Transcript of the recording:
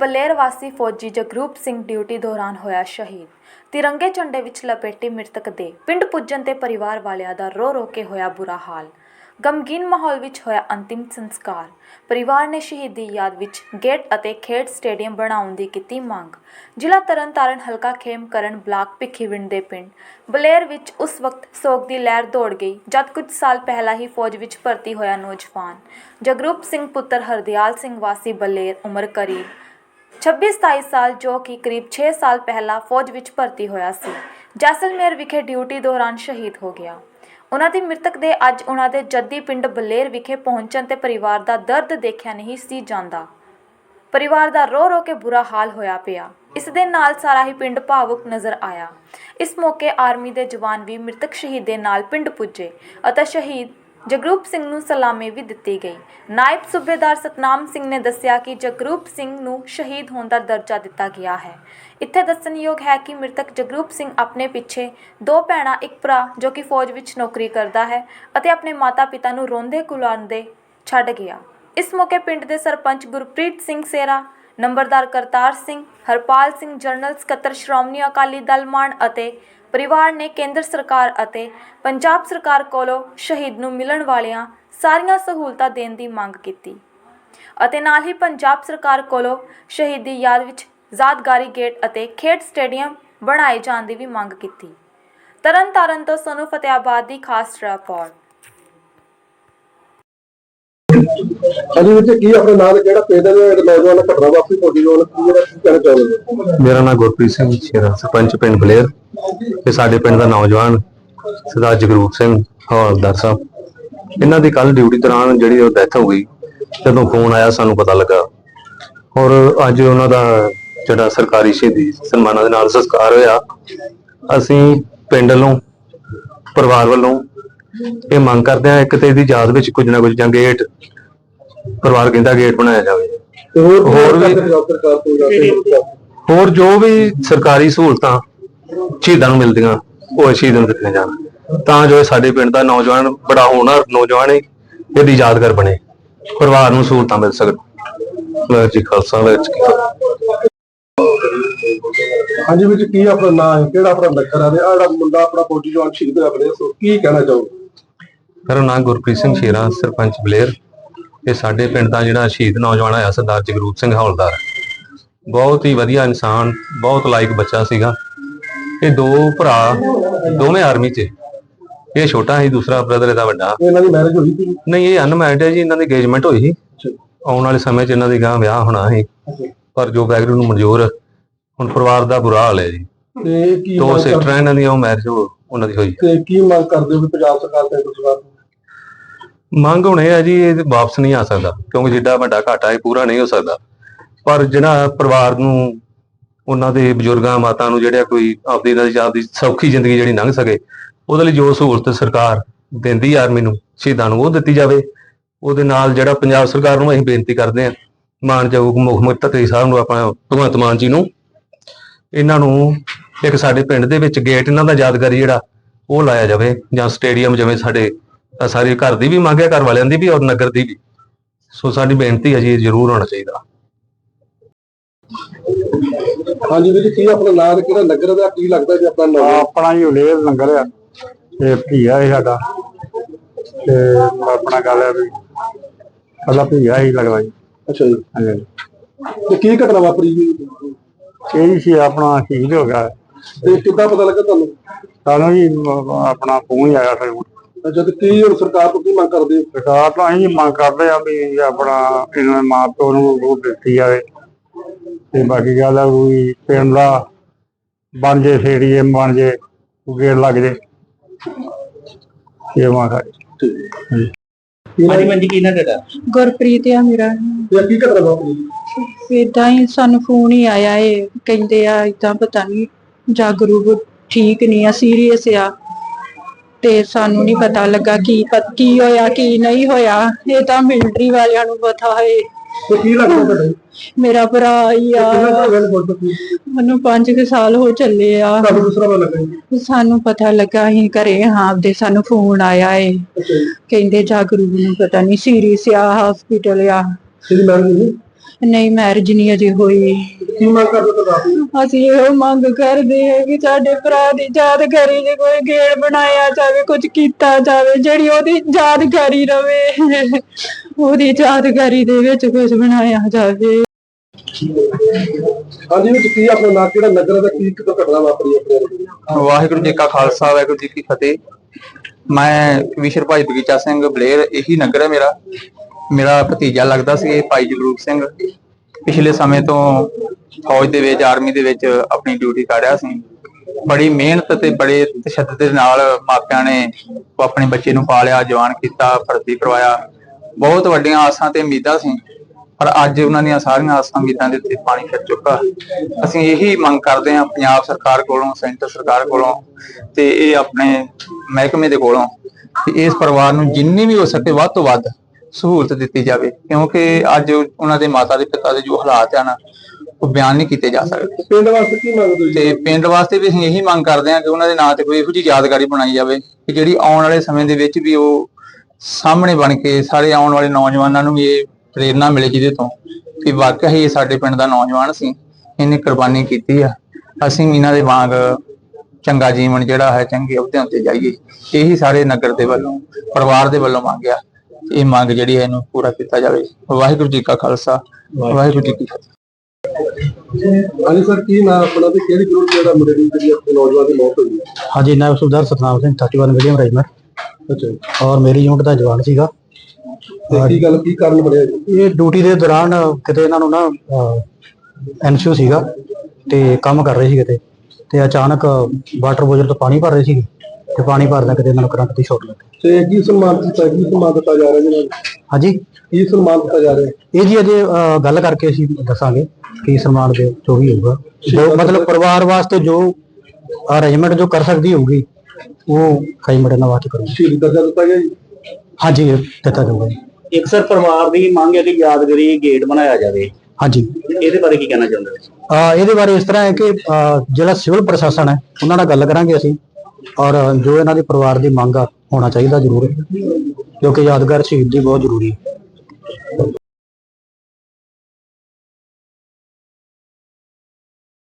ਬਲੇਰ ਵਾਸੀ ਫੌਜੀ ਜਗਰੂਪ ਸਿੰਘ ਡਿਊਟੀ ਦੌਰਾਨ ਹੋਇਆ ਸ਼ਹੀਦ। ਤਿਰੰਗੇ ਝੰਡੇ ਵਿੱਚ ਲਪੇਟੀ ਮ੍ਰਿਤਕ ਦੇ ਪਿੰਡ ਪੁੱਜਣ ਤੇ ਪਰਿਵਾਰ ਵਾਲਿਆਂ ਦਾ ਰੋ ਰੋ ਕੇ ਹੋਇਆ ਬੁਰਾ ਹਾਲ। ਗਮਗੀਨ ਮਾਹੌਲ ਵਿੱਚ ਹੋਇਆ ਅੰਤਿਮ ਸੰਸਕਾਰ। ਪਰਿਵਾਰ ਨੇ ਸ਼ਹੀਦੀ ਯਾਦ ਵਿੱਚ ਗੇਟ ਅਤੇ ਖੇਡ ਸਟੇਡੀਅਮ ਬਣਾਉਣ ਦੀ ਕੀਤੀ ਮੰਗ। ਜ਼ਿਲ੍ਹਾ ਤਰਨਤਾਰਨ ਹਲਕਾ ਖੇਮਕਰਨ ਬਲਾਕ ਭਿੱਖੀਵਿੰਡ ਦੇ ਪਿੰਡ। ਬਲੇਰ ਵਿੱਚ ਉਸ ਵਕਤ ਸੋਗ ਦੀ ਲਹਿਰ ਦੌੜ ਗਈ, ਜਦ ਕੁਝ ਸਾਲ ਪਹਿਲਾਂ ਹੀ ਫੌਜ ਵਿੱਚ ਭਰਤੀ ਹੋਇਆ ਨੌਜਵਾਨ ਜਗਰੂਪ ਸਿੰਘ ਪੁੱਤਰ ਹਰਦਿਆਲ ਸਿੰਘ ਵਾਸੀ ਬਲੇਰ ਉਮਰ ਕਰੀਬ 26-27 ਸਾਲ ਜੋ ਕਿ ਕਰੀਬ 6 ਸਾਲ ਪਹਿਲਾਂ ਫੌਜ ਵਿੱਚ ਭਰਤੀ ਹੋਇਆ ਸੀ। ਜੈਸਲਮੇਰ ਵਿਖੇ ਡਿਊਟੀ ਦੌਰਾਨ ਸ਼ਹੀਦ ਹੋ ਗਿਆ। ਉਹਨਾਂ ਦੀ ਮ੍ਰਿਤਕ ਦੇ ਅੱਜ ਉਹਨਾਂ ਦੇ ਜੱਦੀ ਪਿੰਡ ਬਲੇਰ ਵਿਖੇ ਪਹੁੰਚਣ ਤੇ ਪਰਿਵਾਰ ਦਾ ਦਰਦ ਦੇਖਿਆ ਨਹੀਂ ਸੀ ਜਾਂਦਾ। ਪਰਿਵਾਰ ਦਾ ਰੋ ਰੋ ਕੇ ਬੁਰਾ ਹਾਲ ਹੋਇਆ ਪਿਆ। ਇਸ ਦੇ ਨਾਲ ਸਾਰਾ ਹੀ ਪਿੰਡ ਭਾਵੁਕ ਨਜ਼ਰ ਆਇਆ। ਇਸ ਮੌਕੇ ਆਰਮੀ ਦੇ ਜਵਾਨ ਵੀ ਮ੍ਰਿਤਕ ਸ਼ਹੀਦ ਦੇ ਨਾਲ ਪਿੰਡ ਪੁੱਜੇ ਅਤੇ ਸ਼ਹੀਦ ਜਗਰੂਪ ਸਿੰਘ ਨੂੰ ਸਲਾਮੀ ਵੀ ਦਿੱਤੀ ਗਈ। ਨਾਇਬ ਸੂਬੇਦਾਰ ਸਤਨਾਮ ਸਿੰਘ ਨੇ ਦੱਸਿਆ ਕਿ ਜਗਰੂਪ ਸਿੰਘ ਨੂੰ ਸ਼ਹੀਦ ਹੋਣ ਦਾ ਦਰਜਾ ਦਿੱਤਾ ਗਿਆ ਹੈ। ਇੱਥੇ ਦੱਸਣਯੋਗ ਹੈ ਕਿ ਮ੍ਰਿਤਕ ਜਗਰੂਪ ਸਿੰਘ ਆਪਣੇ ਪਿੱਛੇ ਦੋ ਭੈਣਾਂ, ਇੱਕ ਭਰਾ ਜੋ ਕਿ ਫੌਜ ਵਿੱਚ ਨੌਕਰੀ ਕਰਦਾ ਹੈ ਅਤੇ ਆਪਣੇ ਮਾਤਾ-ਪਿਤਾ ਨੂੰ ਰੋਂਦੇ ਕੁਲਾਉਂਦੇ ਛੱਡ ਗਿਆ। ਇਸ ਮੌਕੇ ਪਿੰਡ ਦੇ ਸਰਪੰਚ ਗੁਰਪ੍ਰੀਤ ਸਿੰਘ ਸੇਰਾ, ਨੰਬਰਦਾਰ ਕਰਤਾਰ ਸਿੰਘ, ਹਰਪਾਲ ਸਿੰਘ, ਜਨਰਲ ਸਕੱਤਰ ਸ਼੍ਰੋਮਣੀ ਅਕਾਲੀ ਦਲ ਮਾਨ ਅਤੇ ਪਰਿਵਾਰ ਨੇ ਕੇਂਦਰ ਸਰਕਾਰ ਅਤੇ ਪੰਜਾਬ ਸਰਕਾਰ ਕੋਲੋਂ ਸ਼ਹੀਦ ਨੂੰ ਮਿਲਣ ਵਾਲੀਆਂ ਸਾਰੀਆਂ ਸਹੂਲਤਾਂ ਦੇਣ ਦੀ ਮੰਗ ਕੀਤੀ। ਅਤੇ ਨਾਲ ਹੀ ਪੰਜਾਬ ਸਰਕਾਰ ਕੋਲੋਂ ਸ਼ਹੀਦ ਦੀ ਯਾਦ ਵਿੱਚ ਯਾਦਗਾਰੀ ਗੇਟ ਅਤੇ ਖੇਡ ਸਟੇਡੀਅਮ ਬਣਾਏ ਜਾਣ ਦੀ ਵੀ ਮੰਗ ਕੀਤੀ। ਤਰਨਤਾਰਨ ਤੋਂ ਸੋਨੂ ਫਤਿਆਬਾਦ ਦੀ ਖਾਸ ਰਿਪੋਰਟ। ਹਾਂਜੀ ਵਿੱਚ ਕੀ ਆਪਣੇ ਨਾਲ ਕਿਹੜਾ ਪਿੰਡ ਦੇ ਨੌਜਵਾਨ ਘਟਨਾ ਵਾਪਰੀ ਤੁਹਾਡੀ ਨਾਲ, ਕੀ ਜਿਹੜਾ ਕੀ ਕਹਿਣਾ ਚਾਹੋਗੇ? ਮੇਰਾ ਨਾਮ ਗੁਰਪ੍ਰੀਤ ਸਿੰਘ ਸ਼ੇਰਾ, ਸਰਪੰਚ ਪਿੰਡ ਬਲੇਰ ਤੇ ਸਾਡੇ ਪਿੰਡ ਦਾ ਨੌਜਵਾਨ ਸਰਦਾਰ ਜਗਰੂਪ ਸਿੰਘ ਹਵਾਲਦਾਰ ਸਾਹਿਬ। ਇਹਨਾਂ ਦੀ ਕੱਲ ਡਿਊਟੀ ਦੌਰਾਨ ਜਿਹੜੀ ਉਹ ਡੈਥ ਹੋ ਗਈ, ਜਦੋਂ ਫੋਨ ਆਇਆ ਸਾਨੂੰ ਪਤਾ ਲੱਗਾ। ਔਰ ਅੱਜ ਉਹਨਾਂ ਦਾ ਜਿਹੜਾ ਸਰਕਾਰੀ ਸ਼ਹੀਦੀ ਸਨਮਾਨਾਂ ਦੇ ਨਾਲ ਸੰਸਕਾਰ ਹੋਇਆ। ਅਸੀਂ ਪਿੰਡ ਵੱਲੋਂ, ਪਰਿਵਾਰ ਵੱਲੋਂ ਇਹ ਮੰਗ ਕਰਦੇ ਹਾਂ, ਇੱਕ ਤੇ ਇਹਦੀ ਯਾਦ ਵਿੱਚ ਕੁਝ ਨਾ ਕੁਝ ਜਾਂ ਗੇਟ ਪਰਿਵਾਰ ਕਹਿੰਦਾ ਗੇਟ ਬਣਾਇਆ ਜਾਵੇ। ਤੇ ਹੋਰ ਹੋਰ ਵੀ- ਪੰਜਾਬ ਸਰਕਾਰ ਤੋਂ ਜਾਂ ਤੇ ਹੋਰ ਜੋ ਵੀ ਸਰਕਾਰੀ ਸਹੂਲਤਾਂ ਸ਼ਹੀਦਾਂ ਨੂੰ ਮਿਲਦੀਆਂ ਉਹ ਸ਼ਹੀਦਾਂ ਨੂੰ ਦਿੱਤੀਆਂ ਜਾਣ। ਤਾਂ ਜੋ ਸਾਡੇ ਪਿੰਡ ਦਾ ਨੌਜਵਾਨ ਬੜਾ ਹੋਣਹਾਰ ਨੌਜਵਾਨ ਹੈ ਇਹਦੀ ਯਾਦਗਾਰ ਬਣੇ। ਪਰਿਵਾਰ ਨੂੰ ਸਹੂਲਤਾਂ ਮਿਲ ਸਕਣ। ਵਾਹਿਗੁਰੂ ਜੀ ਖਾਲਸਾ ਵਾਹਿਗੁਰੂ ਹਾਂਜੀ ਵਿੱਚ ਕੀ ਆਪਣਾ ਨਾਂ ਹੈ? ਕਿਹੜਾ ਆਪਣਾ ਨਗਰ ਹੈ? ਆ ਜਿਹੜਾ ਮੁੰਡਾ ਆਪਣਾ ਫੌਜੀ ਜਵਾਨ ਸ਼ਹੀਦ ਹੋਇਆ ਬਲੇ ਸੋ ਕੀ ਕਹਿਣਾ ਚਾਹੋਗੇ? ਮੇਰਾ ਨਾਮ ਗੁਰਪ੍ਰੀਤ ਸਿੰਘ ਸ਼ੇਰਾ ਸਰਪੰਚ ਬਲੇਰ ਇਹ ਸਾਡੇ ਪਿੰਡ ਦਾ ਜਿਹੜਾ ਸ਼ਹੀਦ ਨੌਜਵਾਨ ਆਇਆ ਸਰਦਾਰ ਜਗਰੂਪ ਸਿੰਘ ਹੌਲਦਾਰ ਬਹੁਤ ਹੀ ਵਧੀਆ ਇਨਸਾਨ ਬਹੁਤ ਲਾਇਕ ਬੱਚਾ ਸੀਗਾ। ਇਹ ਦੋ ਭਰਾ ਦੋਵੇਂ ਆਰਮੀ 'ਚ ਇਹ ਛੋਟਾ ਸੀ ਦੂਸਰਾ ਬ੍ਰਦਰ ਇਹਦਾ ਵੱਡਾ। ਇਹਨਾਂ ਦੀ ਮੈਰਿਜ ਹੋਈ ਸੀ? ਨਹੀਂ ਇਹ ਅਨਮੈਰਿਡ ਹੈ ਜੀ ਇਹਨਾਂ ਦੀ engagement ਹੋਈ ਸੀ। ਆਉਣ ਵਾਲੇ ਸਮੇਂ 'ਚ ਇਹਨਾਂ ਦੀ ਗਾਂ ਵਿਆਹ ਹੋਣਾ ਸੀ। ਪਰ ਜੋ ਵਾਹਿਗੁਰੂ ਨੂੰ ਮਨਜ਼ੂਰ ਹੁਣ ਪਰਿਵਾਰ ਦਾ ਬੁਰਾ ਹਾਲ ਹੈ ਜੀ। ਤੇ ਕੀ ਦੋ ਸਿਸਟਰਾਂ ਇਹਨਾਂ ਦੀਆਂ ਉਹ ਮੈਰਿਜ ਉਹਨਾਂ ਦੀ ਹੋਈ ਤੇ ਕੀ ਮੰਗ ਕਰਦੇ ਹੋ ਪੰਜਾਬ ਸਰਕਾਰ ਤੇ ਸਰਕਾਰ ਤੋਂ? ਮੰਗ ਹੁਣ ਇਹ ਹੈ ਜੀ, ਇਹ ਵਾਪਸ ਨਹੀਂ ਆ ਸਕਦਾ, ਕਿਉਂਕਿ ਜਿੱਡਾ ਵੱਡਾ ਘਾਟਾ ਇਹ ਪੂਰਾ ਨਹੀਂ ਹੋ ਸਕਦਾ। ਪਰ ਜਿਹੜਾ ਪਰਿਵਾਰ ਨੂੰ, ਉਹਨਾਂ ਦੇ ਬਜ਼ੁਰਗਾਂ, ਮਾਤਾ ਨੂੰ ਜਿਹੜਾ ਕੋਈ ਆਪਦੀ ਇਹਨਾਂ ਦੀ ਆਪਦੀ ਸੌਖੀ ਜ਼ਿੰਦਗੀ ਜਿਹੜੀ ਲੰਘ ਸਕੇ, ਉਹਦੇ ਲਈ ਜੋ ਸਹੂਲਤ ਸਰਕਾਰ ਦਿੰਦੀ ਆਰਮੀ ਨੂੰ, ਸ਼ਹੀਦਾਂ ਨੂੰ, ਉਹ ਦਿੱਤੀ ਜਾਵੇ। ਉਹਦੇ ਨਾਲ ਜਿਹੜਾ ਪੰਜਾਬ ਸਰਕਾਰ ਨੂੰ ਅਸੀਂ ਬੇਨਤੀ ਕਰਦੇ ਹਾਂ ਮਾਨਯੋਗ ਮੁੱਖ ਮੰਤਰੀ ਸਾਹਿਬ ਨੂੰ, ਆਪਣਾ ਭਗਵੰਤ ਮਾਨ ਜੀ ਨੂੰ, ਇਹਨਾਂ ਨੂੰ ਇੱਕ ਸਾਡੇ ਪਿੰਡ ਦੇ ਵਿੱਚ ਗੇਟ ਇਹਨਾਂ ਦਾ ਯਾਦਗਾਰੀ ਜਿਹੜਾ, ਉਹ ਲਾਇਆ ਜਾਵੇ, ਜਾਂ ਸਟੇਡੀਅਮ ਜਿਵੇਂ ਸਾਡੇ ਸਾਰੇ ਘਰ ਦੀ ਵੀ ਮੰਗ ਹੈ ਘਰ ਵਾਲਿਆਂ ਦੀ ਵੀ ਔਰ ਨਗਰ ਦੀ ਵੀ। ਸੋ ਸਾਡੀ ਬੇਨਤੀ ਹੈ ਜੀ ਇਹ ਜ਼ਰੂਰ ਹੋਣਾ ਚਾਹੀਦਾ। ਹਾਂਜੀ ਵਿੱਚ ਕੀ ਆਪਣਾ ਨਾਂ ਤੇ ਕਿਹੜਾ ਨਗਰ ਦਾ ਕੀ ਲੱਗਦਾ ਜੀ ਆਪਣਾ ਨਾਮ ਆਪਣਾ ਹੀ ਉਲੇਰ ਲੰਗਰ ਆ। ਤੇ ਭੀਆ ਹੈ ਸਾਡਾ। ਤੇ ਆਪਣਾ ਗੱਲ ਹੈ ਵੀ ਸਾਡਾ ਭੀਆ ਹੀ ਲੱਗਦਾ ਜੀ। ਅੱਛਾ ਜੀ। ਹਾਂਜੀ। ਤੇ ਕੀ ਘਟਨਾ ਵਾਪਰੀ ਜੀ? ਇਹ ਸੀ ਆਪਣਾ ਸ਼ਹੀਦ ਹੋ ਗਿਆ। ਤੇ ਕਿੱਦਾਂ ਪਤਾ ਲੱਗਾ ਤੁਹਾਨੂੰ? ਸਾਨੂੰ ਜੀ ਆਪਣਾ ਫੋਨ ਹੀ ਆਇਆ ਸਾਨੂੰ ਤੇ ਕੀ ਹੁਣ ਸਰਕਾਰ ਤੋਂ ਕੀ ਮੰਗ ਕਰਦੇ ਹੋ? ਸਰਕਾਰ ਤੋਂ ਅਸੀਂ ਮੰਗ ਕਰਦੇ ਆ ਵੀ ਆਪਣਾ ਇਹਨਾਂ ਦੇ ਮਾਂ ਪਿਓ ਨੂੰ ਉਹ ਦਿੱਤੀ ਜਾਵੇ। ਤੇ ਬਾਕੀ ਗੱਲ ਆ ਵੀ ਪਿੰਡ ਦਾ ਬਣ ਜੇ ਸੇੜੀਏ ਬਣ ਜੇ ਗੇੜ ਲੱਗ ਜੇ। ਇਹ ਕੀ ਨਾਮ? ਹਾਂਜੀ ਕੀ ਨਾ ਤੁਹਾਡਾ? ਗੁਰਪ੍ਰੀਤ ਆ ਮੇਰਾ। ਤੇ ਕੀ ਘਟਨਾ ਵਾਪਰੀ? ਇਦਾਂ ਹੀ ਸਾਨੂੰ ਫੋਨ ਹੀ ਆਇਆ ਏ। ਕਹਿੰਦੇ ਆ ਇਦਾਂ ਪਤਾ ਨਹੀਂ ਜਾਗਰੂਕ ਠੀਕ ਨਹੀਂ ਆ ਸੀਰੀਅਸ ਆ। ਤੇ ਸਾਨੂੰ ਨਹੀਂ ਪਤਾ ਲੱਗਾ ਕੀ ਕੀ ਹੋਇਆ ਕੀ ਨਹੀਂ ਹੋਇਆ। ਇਹ ਤਾਂ ਮਿਲਟਰੀ ਵਾਲਿਆਂ ਨੂੰ ਪਤਾ ਹੈ। ਤੇ ਕੀ ਲੱਗਦਾ ਤੁਹਾਡਾ? ਮੇਰਾ ਭਰਾ ਹੀ ਆ। ਕਿੰਨਾ ਕੁ ਗੱਲ ਬੋਲ ਤੁਸੀਂ ਮੈਨੂੰ 5 ਸਾਲ ਹੋ ਚੱਲੇ ਆ। ਤੁਹਾਨੂੰ ਦੂਸਰਾ ਪਤਾ ਲੱਗਾ ਜੀ? ਸਾਨੂੰ ਪਤਾ ਲੱਗਾ ਅਸੀਂ ਘਰੇ ਹਾਂ ਆਪਦੇ ਸਾਨੂੰ ਫੋਨ ਆਇਆ ਏ। ਅੱਛਾ ਜੀ। ਕਹਿੰਦੇ ਜਾਗਰੂਕ ਨੂੰ ਪਤਾ ਨਹੀਂ ਸੀਰੀਅਸ ਆ ਹਸਪੀਟਲ ਆ। ਇਹਦੀ ਮੈਰਿਜ ਹੋਈ ਨਹੀਂ ਮੈਰਿਜ ਨਹੀਂ ਅਜੇ ਹੋਈ। ਮੰਗ ਕਰਦੇ ਅਸੀਂ ਇਹੋ ਮੰਗ ਕਰਦੇ ਹਾਂ ਕਿ ਸਾਡੇ ਭਰਾ ਦੀ ਯਾਦਗਾਰੀ ਦੇ ਕੋਈ ਗੇੜ ਬਣਾਇਆ ਜਾਵੇ ਕੁਝ ਕੀਤਾ ਜਾਵੇ ਜਿਹੜੀ ਉਹਦੀ ਯਾਦਗਾਰੀ ਰਵੇ। ਉਹਦੀ ਯਾਦਗਾਰੀ ਦੇ ਵਿੱਚ ਕੁਝ ਬਣਾਇਆ ਜਾਵੇ। ਹਾਂਜੀ ਵਿੱਚ ਕੀ ਆਪਣਾ ਨਾਂ ਕਿਹੜਾ ਨਗਰ ਦਾ ਕੀ ਇੱਕ ਘਟਨਾ ਵਾਪਰੀ ਆਪਣੇ? ਵਾਹਿਗੁਰੂ ਜੀ ਕਾ ਖਾਲਸਾ ਵਾਹਿਗੁਰੂ ਜੀ ਕੀ ਫਤਿਹ। ਮੈਂ ਕਵੀਸ਼ਰ ਭਾਈ ਬਗੀਚਾ ਸਿੰਘ ਬਲੇਰ ਇਹੀ ਨਗਰ ਹੈ ਮੇਰਾ। ਮੇਰਾ ਭਤੀਜਾ ਲੱਗਦਾ ਸੀ ਇਹ ਭਾਈ ਜਗਰੂਪ ਸਿੰਘ। ਪਿਛਲੇ ਸਮੇਂ ਤੋਂ ਫੌਜ ਦੇ ਵਿੱਚ ਆਰਮੀ ਦੇ ਵਿੱਚ ਆਪਣੀ ਡਿਊਟੀ ਕਰ ਰਿਹਾ ਸੀ। ਬੜੀ ਮਿਹਨਤ ਤੇ ਬੜੇ ਤਸ਼ੱਦਦ ਦੇ ਨਾਲ ਮਾਪਿਆਂ ਨੇ ਆਪਣੇ ਬੱਚੇ ਨੂੰ ਪਾਲਿਆ, ਜਵਾਨ ਕੀਤਾ, ਭਰਤੀ ਕਰਵਾਇਆ। ਬਹੁਤ ਵੱਡੀਆਂ ਆਸਾਂ ਤੇ ਉਮੀਦਾਂ ਸੀ, ਪਰ ਅੱਜ ਉਹਨਾਂ ਦੀਆਂ ਸਾਰੀਆਂ ਆਸਾਂ ਉਮੀਦਾਂ ਦੇ ਉੱਤੇ ਪਾਣੀ ਫਿਰ ਚੁੱਕਾ। ਅਸੀਂ ਇਹੀ ਮੰਗ ਕਰਦੇ ਹਾਂ ਪੰਜਾਬ ਸਰਕਾਰ ਕੋਲੋਂ, ਸੈਂਟਰ ਸਰਕਾਰ ਕੋਲੋਂ ਤੇ ਇਹ ਆਪਣੇ ਮਹਿਕਮੇ ਦੇ ਕੋਲੋਂ ਕਿ ਇਸ ਪਰਿਵਾਰ ਨੂੰ ਜਿੰਨੀ ਵੀ ਹੋ ਸਕੇ ਵੱਧ ਤੋਂ ਵੱਧ ਸਹੂਲਤ ਦਿੱਤੀ ਜਾਵੇ ਕਿਉਂਕਿ ਅੱਜ ਉਹਨਾਂ ਦੇ ਮਾਤਾ ਦੇ ਪਿਤਾ ਦੇ ਜੋ ਹਾਲਾਤ ਆ ਨਾ ਉਹ ਬਿਆਨ ਨਹੀਂ ਕੀਤੇ ਜਾ ਸਕਦੇ। ਪਿੰਡ ਵਾਸਤੇ ਕੀ ਮੰਗਦੇ ਹੋ ਤੇ ਪਿੰਡ ਵਾਸਤੇ ਵੀ ਅਸੀਂ ਇਹੀ ਮੰਗ ਕਰਦੇ ਹਾਂ ਕਿ ਉਹਨਾਂ ਦੇ ਨਾਂ ਤੇ ਕੋਈ ਇਹੋ ਜਿਹੀ ਯਾਦਗਾਰੀ ਬਣਾਈ ਜਾਵੇ ਕਿ ਜਿਹੜੀ ਆਉਣ ਵਾਲੇ ਸਮੇਂ ਦੇ ਵਿੱਚ ਵੀ ਉਹ ਸਾਹਮਣੇ ਬਣ ਕੇ ਸਾਰੇ ਆਉਣ ਵਾਲੇ ਨੌਜਵਾਨਾਂ ਨੂੰ ਵੀ ਇਹ ਪ੍ਰੇਰਣਾ ਮਿਲੇ ਜਿਹਦੇ ਤੋਂ ਕਿ ਵਾਕਿਆ ਹੀ ਇਹ ਸਾਡੇ ਪਿੰਡ ਦਾ ਨੌਜਵਾਨ ਸੀ ਇਹਨੇ ਕੁਰਬਾਨੀ ਕੀਤੀ ਆ। ਅਸੀਂ ਇਹਨਾਂ ਦੇ ਵਾਂਗ ਚੰਗਾ ਜੀਵਨ ਜਿਹੜਾ ਹੈ ਚੰਗੇ ਅਹੁਦਿਆਂ ਤੇ ਜਾਈਏ। ਇਹੀ ਸਾਰੇ ਨਗਰ ਦੇ ਵੱਲੋਂ ਪਰਿਵਾਰ ਦੇ ਵੱਲੋਂ ਮੰਗਿਆ। ਇਹ ਮੰਗ ਜਿਹੜੀ ਹੈ ਇਹਨੂੰ ਪੂਰਾ ਕੀਤਾ ਜਾਵੇ। ਵਾਹਿਗੁਰੂ ਜੀ ਕਾ ਖਾਲਸਾ ਵਾਹਿਗੁਰੂ ਜੀ ਕੀ ਫਤਿਹ। ਹਾਂਜੀ ਸਰ ਕੀ ਨਾਂ ਆਪਣਾ ਤੇ ਕਿਹੜੀ ਗਰੁੱਪ ਜਿਹੜਾ ਮੁੰਡੇ ਦੀ ਜਿਹੜੀ ਆਪਣੇ ਨੌਜਵਾਨ ਦੀ ਮੌਤ ਹੋਈ ਹੈ? ਹਾਂਜੀ ਨਾਇਬ ਸੁਬੇਦਾਰ ਸਤਨਾਮ ਸਿੰਘ 31 ਮੀਡੀਅਮ ਰੈਜੀਮੈਂਟ ਅੱਛਾ। ਔਰ ਮੇਰੀ ਯੂਨਿਟ ਦਾ ਜਵਾਨ ਸੀਗਾ। ਤੇ ਕੀ ਗੱਲ ਕੀ ਕਾਰਨ ਬਣਿਆ ਇਹ ਡਿਊਟੀ ਦੇ ਦੌਰਾਨ ਕਿਤੇ ਇਹਨਾਂ ਨੂੰ ਨਾ ਐਨਸੀਓ ਸੀਗਾ ਤੇ ਕੰਮ ਕਰ ਰਹੇ ਸੀ ਕਿਤੇ। ਤੇ ਅਚਾਨਕ ਵਾਟਰ ਬੋਜਰ ਤੋਂ ਪਾਣੀ ਭਰ ਰਹੇ ਸੀ ਤੇ ਪਾਣੀ ਭਰਦਾ ਕਿਤੇ ਇਹਨਾਂ ਨੂੰ ਕਰੰਟ ਦੀ ਸ਼ਾਰਟ ਲੱਗੀ। ਤੇ ਕੀ ਸਨਮਾਨ ਕੀਤਾ ਕੀ ਸਨਮਾਨ ਦਿੱਤਾ ਜਾ ਰਿਹਾ ਜੀ? ਇਹਨਾਂ ਨੂੰ? ਹਾਂਜੀ। ਕੀ ਸਨਮਾਨ ਦਿੱਤਾ ਜਾ ਰਿਹਾ? ਇਹ ਜੀ ਅਜੇ ਗੱਲ ਕਰਕੇ ਅਸੀਂ ਦੱਸਾਂਗੇ ਕੀ ਸਨਮਾਨ ਦੇ ਜੋ ਵੀ ਹੋਊਗਾ। ਜੋ ਮਤਲਬ ਪਰਿਵਾਰ ਵਾਸਤੇ ਜੋ ਅਰੇਂਜਮੈਂਟ ਜੋ ਕਰ ਸਕਦੀ ਹੋਊਗੀ ਉਹ ਕਈ ਮੜੇ ਨਾਲ ਵਾਸਤੇ ਕਰੂਗੀ। ਸ਼ਹੀਦ ਦਰਜਾ ਦਿੱਤਾ ਗਿਆ ਜੀ? ਹਾਂਜੀ ਇਹ ਦਿੱਤਾ ਜਾਊਗਾ ਜੀ। ਇੱਕ ਸਰ ਪਰਿਵਾਰ ਦੀ ਮੰਗ ਹੈ ਕਿ ਯਾਦਗਾਰੀ ਗੇਟ ਬਣਾਇਆ ਜਾਵੇ। ਹਾਂਜੀ। ਇਹਦੇ ਬਾਰੇ ਕੀ ਕਹਿਣਾ ਚਾਹੁੰਦੇ ਹੋ? ਇਹਦੇ ਬਾਰੇ ਇਸ ਤਰ੍ਹਾਂ ਹੈ ਕਿ ਜਿਹੜਾ ਸਿਵਲ ਪ੍ਰਸ਼ਾਸਨ ਹੈ ਉਹਨਾਂ ਨਾਲ ਗੱਲ ਕਰਾਂਗੇ ਅਸੀਂ। ਔਰ ਜੋ ਇਹਨਾਂ ਦੇ ਪਰਿਵਾਰ ਦੀ ਮੰਗ ਆ, ਹੋਣਾ ਚਾਹੀਦਾ ਜ਼ਰੂਰ, ਕਿਉਂਕਿ ਯਾਦਗਾਰ ਸ਼ਹੀਦੀ ਬਹੁਤ ਜ਼ਰੂਰੀ ਹੈ।